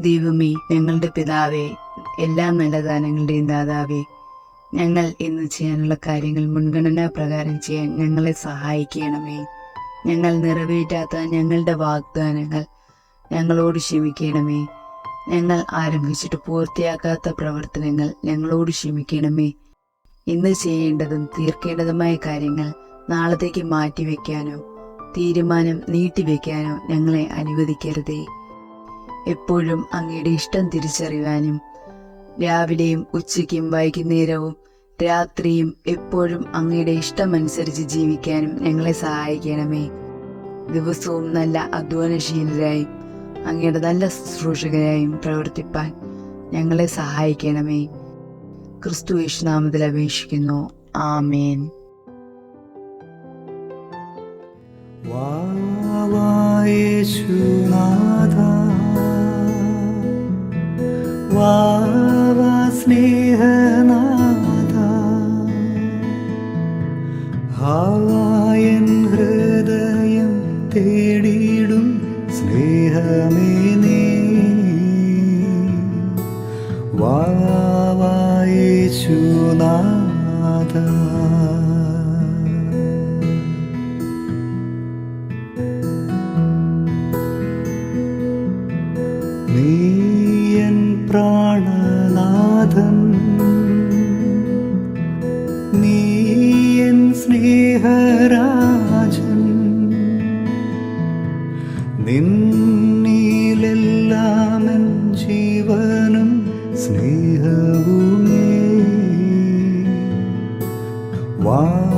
ദൈവമേ ഞങ്ങളുടെ പിതാവേ എല്ലാ നല്ല ദാനങ്ങളുടെയും ദാതാവേ ഞങ്ങൾ ഇന്ന് ചെയ്യാനുള്ള കാര്യങ്ങൾ മുൻഗണനാ പ്രകാരം ചെയ്യാൻ ഞങ്ങളെ സഹായിക്കണമേ. ഞങ്ങൾ നിറവേറ്റാത്ത ഞങ്ങളുടെ വാഗ്ദാനങ്ങൾ ഞങ്ങളോട് ക്ഷമിക്കണമേ. ഞങ്ങൾ ആരംഭിച്ചിട്ട് പൂർത്തിയാക്കാത്ത പ്രവർത്തനങ്ങൾ ഞങ്ങളോട് ക്ഷമിക്കണമേ. ഇന്ന് ചെയ്യേണ്ടതും തീർക്കേണ്ടതുമായ കാര്യങ്ങൾ നാളത്തേക്ക് മാറ്റിവെക്കാനോ തീരുമാനം നീട്ടിവെക്കാനോ ഞങ്ങളെ അനുവദിക്കരുതേ. എപ്പോഴും അങ്ങയുടെ ഇഷ്ടം തിരിച്ചറിയുവാനും രാവിലെയും ഉച്ചയ്ക്കും വൈകുന്നേരവും രാത്രിയും എപ്പോഴും അങ്ങയുടെ ഇഷ്ടമനുസരിച്ച് ജീവിക്കാനും ഞങ്ങളെ സഹായിക്കണമേ. ദിവസവും നല്ല അധ്വാനശീലരായും അങ്ങയുടെ നല്ല ശുശ്രൂഷകരായും പ്രവർത്തിപ്പാൻ ഞങ്ങളെ സഹായിക്കണമേ. ക്രിസ്തു യേശുനാമത്തിൽ അപേക്ഷിക്കുന്നു. ആമേൻ. വാ വായേശുനാഥ വാവാ സ്നേഹനാഥ. ഹാവായൻ ഹൃദയം തേടിയിടും സ്നേഹമേ നീ. വാവായേശുനാഥ നീയൻ നീയൻ സ്നേഹരാജൻ നിന്നിലെല്ലാമൻ ജീവനും സ്നേഹവുമേ. വാവായേശുനാഥ